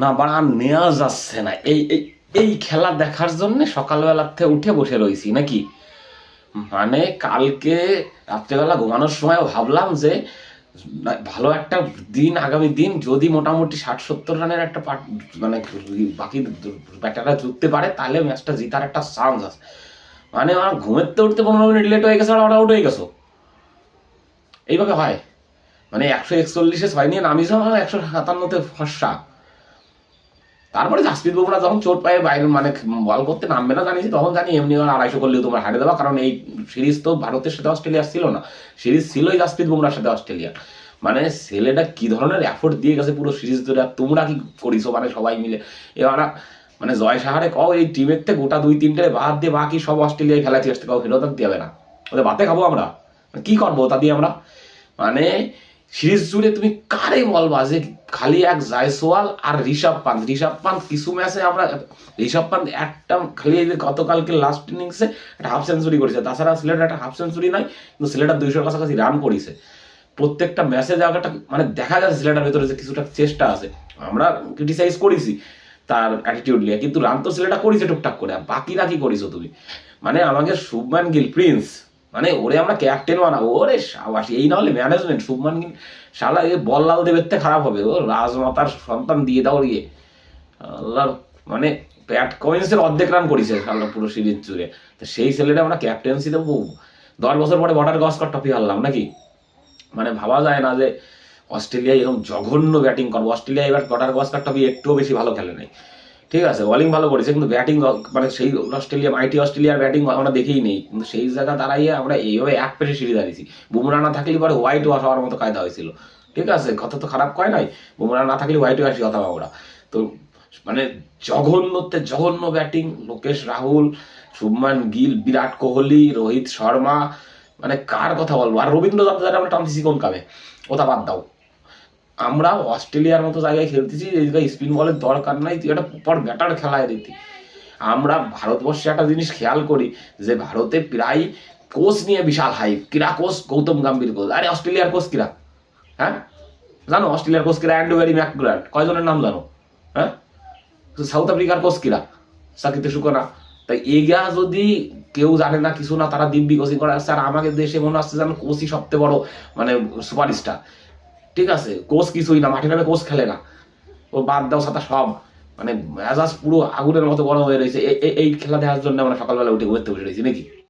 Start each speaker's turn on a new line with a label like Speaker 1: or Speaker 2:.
Speaker 1: না, বাড়া নেওয়া যাচ্ছে না। এই এই খেলা দেখার জন্য সকালবেলার থেকে উঠে বসে রয়েছি নাকি? মানে কালকে রাত্রেবেলা ঘুমানোর সময় ভাবলাম যে ভালো একটা দিন, আগামী দিন, যদি মোটামুটি ষাট সত্তর রানের একটা পাট মানে বাকি ব্যাটাররা জিততে পারে, তাহলে ম্যাচটা জিতার একটা চান্স আছে। মানে আমার ঘুমেতে উঠতে পনেরো মিনিট লেট হয়ে গেছে আর আউট হয়ে গেছো। এইভাবে হয়। মানে একশো একচল্লিশে ছয় নিয়ে নামিয়েছে আমার একশো সাতান্নতে ফর্সা তারপরে জাসপ্রীত বুমরা যখন চোট পায়ে, বাইরে মানে বল করতে নামবে না জানিয়েছি তখন জানি এমনি আড়াইশো করলেও তোমরা হারিয়ে দেওয়া কারণ এই সিরিজ তো ভারতের সাথে অস্ট্রেলিয়ার ছিল না। সিরিজ ছিলই জাসপ্রীত বুমরার সাথে অস্ট্রেলিয়া মানে ছেলেটা কি ধরনের এফোর্ট দিয়ে গেছে পুরো সিরিজ ধরে, আর তোমরা কি করিছো? মানে সবাই মিলে। এবার মানে জয় সাহারে কও, এই টিমের থেকে গোটা দুই তিনটে বাদ দিয়ে বাকি সব অস্ট্রেলিয়ায় খেলাচ্ছি আসতে কাউ ফেরত আনতে হবে না। ওদের বাতে খাব আমরা? কি করব তা দিয়ে আমরা? মানে সিরিজ জুড়ে তুমি কারে বলবা যে খালি এক জায়সওয়াল আর ঋষভ পান্ত? ঋষভ পান্ত কিছু ম্যাচে আমরা ঋষভ পান্ত একটা খালি গতকালকে লাস্ট ইনিংসে একটা হাফ সেঞ্চুরি করেছে। তাছাড়া সিলেটের একটা হাফ সেঞ্চুরি নাই কিন্তু সিলেটার দুইশোর কাছাকাছি রান করেছে। প্রত্যেকটা ম্যাচে জায়গাটা মানে দেখা যাচ্ছে সিলেটার ভেতরে যে কিছুটা চেষ্টা আছে। আমরা ক্রিটিসাইজ করেছি তার অ্যাটিটিউড নিয়ে, কিন্তু রান তো সিলেটা করেছে টুকটাক করে। আর বাকিরা কি করেছ তুমি? মানে আমাকে শুভমান গিল, প্রিন্স মানে ওরে আমরা ক্যাপ্টেন বানাবো ওরে সাবাস, এই না হলে ম্যানেজমেন্ট শুভমান শালা এ বল্লাল দেবের থেকে খারাপ হবে, ও রাজমাতার সন্তান দিয়ে দাও ইয়ে আল্লাহর মানে প্যাট কমিন্সের অর্ধেক রান করেছে শালা পুরো সিরিজ জুড়ে। তো সেই ছেলেটা আমরা ক্যাপ্টেন্সি দেবো। দশ বছর পরে বর্ডার গস্কর টপি হারলাম নাকি? মানে ভাবা যায় না যে অস্ট্রেলিয়া এরকম জঘন্য ব্যাটিং করব। অস্ট্রেলিয়া এবার বর্ডার গস্কর টপি একটুও বেশি ভালো খেলে নাই। ঠিক আছে বোলিং ভালো করেছে, কিন্তু ব্যাটিং মানে সেই অস্ট্রেলিয়া মাইটি অস্ট্রেলিয়ার ব্যাটিং আমরা দেখেই নেই। কিন্তু সেই জায়গা দাঁড়াইয়ে আমরা এইভাবে এক পেশে সিঁড়ি দাঁড়িয়েছি। বুমরা না থাকলে পরে হোয়াইট ওয়াশ হওয়ার মতো কায়দা হয়েছিল। ঠিক আছে, কথা তো খারাপ কয় নাই বুমরা না থাকলে হোয়াইট ওয়াশই কথা আমরা তো মানে জঘন্যতে জঘন্য ব্যাটিং লোকেশ রাহুল, শুভমান গিল, বিরাট কোহলি, রোহিত শর্মা মানে কার কথা বলব? আর রবীন্দ্র জাদেজার আমরা টানতেছি কোন কামে? ওটা বাদ দাও। আমরা অস্ট্রেলিয়ার মতো জায়গায় খেলতেছি, এই জায়গায় স্পিন বলের দরকার নাই, তুই একটা পর ব্যাটার খেলায় দিতি। আমরা ভারতবর্ষে একটা জিনিস খেয়াল করি, যে ভারতে প্রায় কোচ নিয়ে বিশাল হাইপ কিরা কোচ গৌতম গম্ভীর কোচ আরে অস্ট্রেলিয়ার কোচ কিরা? হ্যাঁ? জানো অস্ট্রেলিয়ার কোচ কিরা? অ্যান্ডোভেরি ম্যাকগ্রান্ট কয়জনের নাম জানো? হ্যাঁ? সাউথ আফ্রিকার কোচ কিরা? সাকিতে সুকনা তাই এগা যদি কেউ জানে না কিছু না, তারা দিব্যি কোচিং করে স্যার, আমাদের দেশে মনে হচ্ছে যেন কোচই সবচেয়ে বড় মানে সুপারস্টার ঠিক আছে, কোচ কিছুই না, মাঠে নামে কোচ খেলে না। ও বাদ দাও সাথে সব। মানে মেজাজ পুরো আগুনের মতো গরম হয়ে রয়েছে। এই খেলা দেখার জন্য আমরা সকালবেলা উঠে ঘুরতে বসে রয়েছি, নাকি?